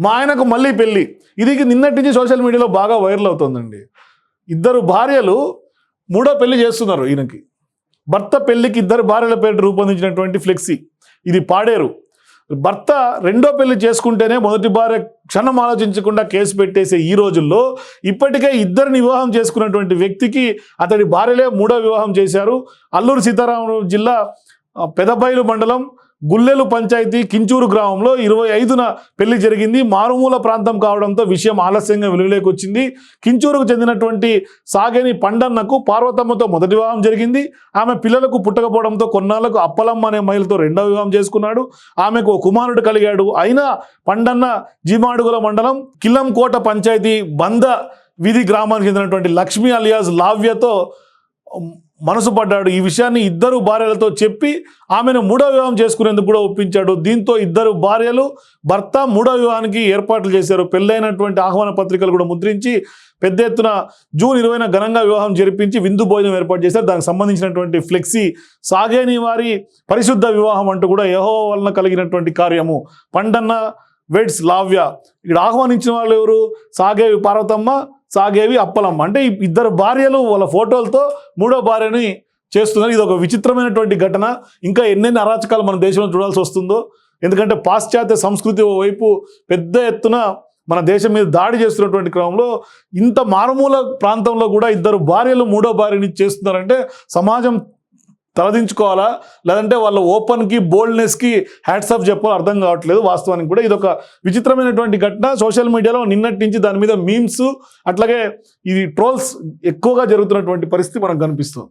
మా ఆయనకు మళ్ళీ పెళ్ళి. ఇది నిన్నటి నుంచి సోషల్ మీడియాలో బాగా వైరల్ అవుతుందండి. ఇద్దరు భార్యలు మూడో పెళ్ళి చేస్తున్నారు ఈయనకి. భర్త పెళ్ళికి ఇద్దరు భార్యల పేరు రూపొందించినటువంటి ఫ్లెక్సీ. ఇది పాడేరు. భర్త రెండో పెళ్ళి చేసుకుంటేనే మొదటి భార్య క్షణం ఆలోచించకుండా కేసు పెట్టేసే ఈ రోజుల్లో ఇప్పటికే ఇద్దరిని వివాహం చేసుకున్నటువంటి వ్యక్తికి అతడి భార్యలే మూడో వివాహం చేశారు. అల్లూరు సీతారామరావు జిల్లా పెదబైలు మండలం గుల్లెలు పంచాయతీ కించూరు గ్రామంలో ఇరవై ఐదున పెళ్ళి జరిగింది. మారుమూల ప్రాంతం కావడంతో విషయం ఆలస్యంగా వెలుగులోకి వచ్చింది. కించూరుకు చెందినటువంటి సాగేని పండన్నకు పార్వతమ్మతో మొదటి వివాహం జరిగింది. ఆమె పిల్లలకు పుట్టకపోవడంతో కొన్నాళ్ళకు అప్పలమ్మ అనే మహిళతో రెండవ వివాహం చేసుకున్నాడు. ఆమెకు కుమారుడు కలిగాడు. అయినా పండన్న జీమాడుగుల మండలం కిల్లంకోట పంచాయతీ బంద వీధి గ్రామానికి చెందినటువంటి లక్ష్మి అలియాస్ లావ్యతో మనసు పడ్డాడు. ఈ విషయాన్ని ఇద్దరు భార్యలతో చెప్పి ఆమెను మూడో వివాహం చేసుకునేందుకు కూడా ఒప్పించాడు. దీంతో ఇద్దరు భార్యలు భర్త మూడో వివాహానికి ఏర్పాట్లు చేశారు. పెళ్ళైనటువంటి ఆహ్వాన పత్రికలు కూడా ముద్రించి పెద్ద ఎత్తున జూన్ ఇరవైన ఘనంగా వివాహం జరిపించి విందు భోజనం ఏర్పాటు చేశారు. దానికి సంబంధించినటువంటి ఫ్లెక్సీ సాగేని వారి పరిశుద్ధ వివాహం అంటూ కూడా యహో వలన కలిగినటువంటి కార్యము. పండన్న వెడ్స్ లావ్య. ఇక్కడ ఆహ్వానించిన వాళ్ళు ఎవరు? సాగేవి పార్వతమ్మ సాగేవి అప్పలమ్మ. అంటే ఇద్దరు భార్యలు వాళ్ళ ఫోటోలతో మూడో భార్యని చేస్తున్నారు. ఇది ఒక విచిత్రమైనటువంటి ఘటన. ఇంకా ఎన్నెన్ని అరాచకాలు మన దేశంలో చూడాల్సి వస్తుందో. ఎందుకంటే పాశ్చాత్య సంస్కృతి వైపు పెద్ద ఎత్తున మన దేశం మీద దాడి చేస్తున్నటువంటి క్రమంలో ఇంత మారుమూల ప్రాంతంలో కూడా ఇద్దరు భార్యలు మూడో భార్యని చేస్తున్నారంటే సమాజం తలదించుకోవాలా? లేదంటే వాళ్ళ ఓపెన్కి బోల్డ్నెస్కి ఆఫ్ చెప్పాలో అర్థం కావట్లేదు వాస్తవానికి కూడా. ఇదొక విచిత్రమైనటువంటి ఘటన. సోషల్ మీడియాలో నిన్నటి నుంచి దాని మీద మీమ్స్ అట్లాగే ఇది ట్రోల్స్ ఎక్కువగా జరుగుతున్నటువంటి పరిస్థితి మనకు కనిపిస్తుంది.